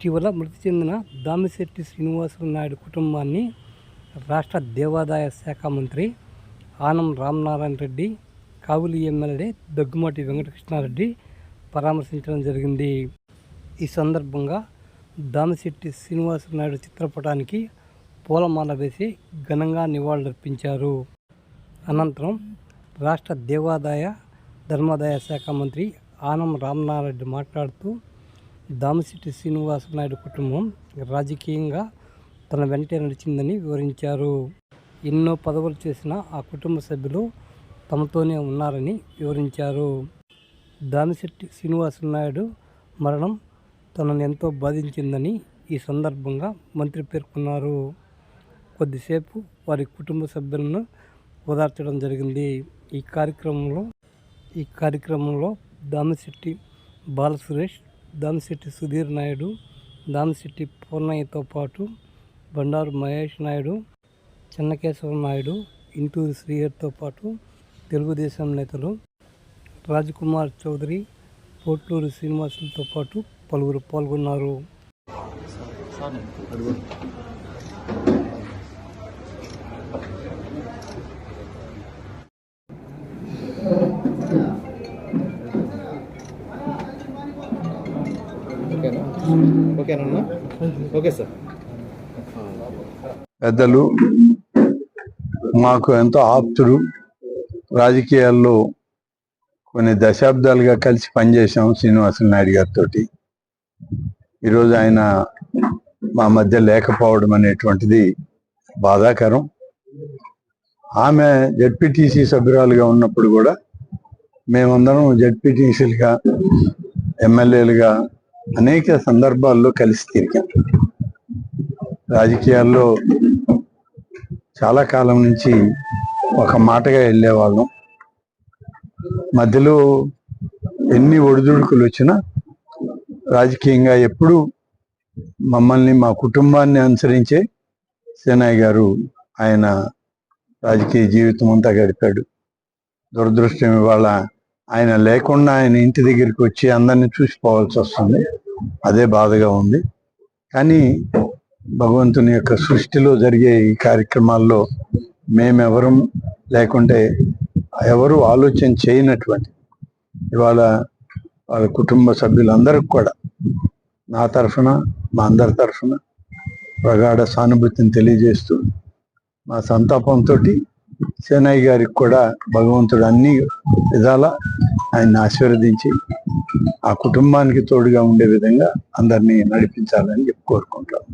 ఇటీవల మృతి చెందిన దామిశెట్టి శ్రీనివాసులు నాయుడు కుటుంబాన్ని రాష్ట్ర దేవాదాయ శాఖ మంత్రి ఆనం రామనారాయణ రెడ్డి కావులి ఎమ్మెల్యే దగ్గుమాటి వెంకటకృష్ణారెడ్డి పరామర్శించడం జరిగింది. ఈ సందర్భంగా దామిశెట్టి శ్రీనివాసులు నాయుడు చిత్రపటానికి పూలమాల వేసి ఘనంగా నివాళులర్పించారు. అనంతరం రాష్ట్ర దేవాదాయ ధర్మాదాయ శాఖ మంత్రి ఆనం రామనారెడ్డి మాట్లాడుతూ దామశెట్టి శ్రీనివాస నాయుడు కుటుంబం రాజకీయంగా తన వెంటే నడిచిందని వివరించారు. ఎన్నో పదవులు చేసిన ఆ కుటుంబ సభ్యులు తమతోనే ఉన్నారని వివరించారు. దామిశెట్టి శ్రీనివాస నాయుడు మరణం తనను ఎంతో బాధించిందని ఈ సందర్భంగా మంత్రి పేర్కొన్నారు. కొద్దిసేపు వారి కుటుంబ సభ్యులను ఓదార్చడం జరిగింది. ఈ కార్యక్రమంలో ఈ కార్యక్రమంలో దామశెట్టి బాలసురేష్ దామశెట్టి సుధీర్ నాయుడు దామశెట్టి పూర్ణయ్యతో పాటు బండారు మహేష్ నాయుడు చెన్నకేశవ నాయుడు ఇంటూరి శ్రీహరితో పాటు తెలుగుదేశం నేతలు రాజకుమార్ చౌదరి పోట్లూరు శ్రీనివాసులతో పాటు పలువురు పాల్గొన్నారు ఓకేనా? ఓకేనన్నా ఓకే సార్. పెద్దలు మాకు ఎంతో ఆప్తుడు రాజకీయాల్లో కొన్ని దశాబ్దాలుగా కలిసి పనిచేసాం శ్రీనివాస నాయుడు గారితో ఈరోజు ఆయన మా మధ్య లేకపోవడం అనేటువంటిది బాధాకరం. ఆమె జడ్పీటీసీ సభ్యురాలుగా ఉన్నప్పుడు కూడా మేమందరం జడ్పీటీసీలుగా ఎమ్మెల్యేలుగా అనేక సందర్భాల్లో కలిసి తిరిగాం. రాజకీయాల్లో చాలా కాలం నుంచి ఒక మాటగా వెళ్ళేవాళ్ళం. మధ్యలో ఎన్ని ఒడిదుడుకులు వచ్చినా రాజకీయంగా ఎప్పుడూ మమ్మల్ని మా కుటుంబాన్ని అనుసరించే సేనాయ్ గారు ఆయన రాజకీయ జీవితం అంతా గడిపాడు. దురదృష్టం ఇవాళ ఆయన లేకుండా ఆయన ఇంటి దగ్గరికి వచ్చి అందరినీ చూసిపోవాల్సి వస్తుంది. అదే బాధగా ఉంది. కానీ భగవంతుని యొక్క సృష్టిలో జరిగే ఈ కార్యక్రమాల్లో మేమెవరం లేకుంటే ఎవరు ఆలోచన చేయనటువంటి ఇవాళ వాళ్ళ కుటుంబ సభ్యులందరికి కూడా నా తరఫున మా అందరి తరఫున ప్రగాఢ సానుభూతిని తెలియజేస్తూ మా సంతాపంతో సేనయ్య గారికి కూడా భగవంతుడు అన్ని విధాల ఆయన్ని ఆశీర్వదించి ఆ కుటుంబానికి తోడుగా ఉండే విధంగా అందరినీ నడిపించాలని చెప్పి కోరుకుంటాం